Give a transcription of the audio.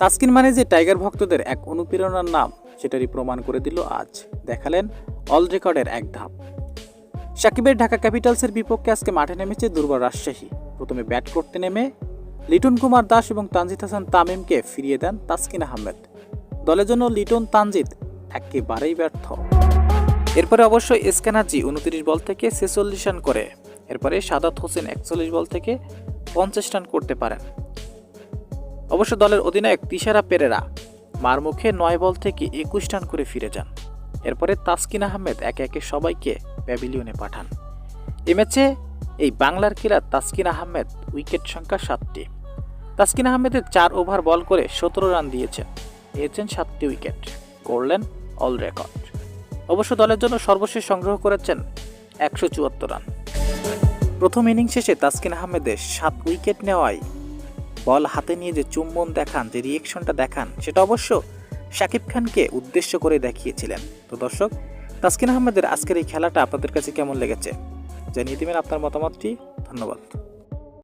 তাসকিন মানে যে টাইগার ভক্তদের এক অনুপ্রেরণার নাম, সেটারই প্রমাণ করে দিল আজ। দেখালেন অল রেকর্ডের এক ধাপ। সাকিবের ঢাকা ক্যাপিটালসের বিপক্ষে আজকে মাঠে নেমেছে দুর্বল রাজশাহী। প্রথমে ব্যাট করতে নেমে লিটন কুমার দাস এবং তানজিদ হাসান তামিমকে ফিরিয়ে দেন তাসকিন আহমেদ। দলের জন্য লিটন তানজিদ একেবারেই ব্যর্থ। এরপরে অবশ্য এসকানাজি উনত্রিশ বল থেকে ছেচল্লিশ রান করে। এরপরে সাদাত হোসেন একচল্লিশ বল থেকে পঞ্চাশ রান করতে পারেন। অবশ্য দলের অধিনায়ক তিশারা পেরেরা মার মুখে নয় বল থেকে একুশ রান করে ফিরে যান। এরপরে তাসকিন আহমেদ একে একে সবাইকে প্যাভিলিয়নে পাঠান। এ ম্যাচে এই বাংলার কিলার তাসকিন আহমেদ উইকেট সংখ্যা সাতটি। তাসকিন আহমেদের চার ওভার বল করে সতেরো রান দিয়েছেন। নিয়েছেন সাতটি উইকেট। করলেন অল রেকর্ড। অবশ্য দলের জন্য সর্বশেষ সংগ্রহ করেছেন একশো চুয়াত্তর রান। প্রথম ইনিংস শেষে তাসকিন আহমেদের সাত উইকেট নেওয়ায় বল হাতে নিয়ে যে চুম্বন দেখান, যে রিয়েকশনটা দেখান, সেটা অবশ্য শাকিব খানকে উদ্দেশ্য করে দেখিয়েছিলেন। তো দর্শক, তাসকিন আহমেদের আজকের এই খেলাটা আপনাদের কাছে কেমন লেগেছে? জানিয়ে দেবেন আপনার মতামতটি। ধন্যবাদ।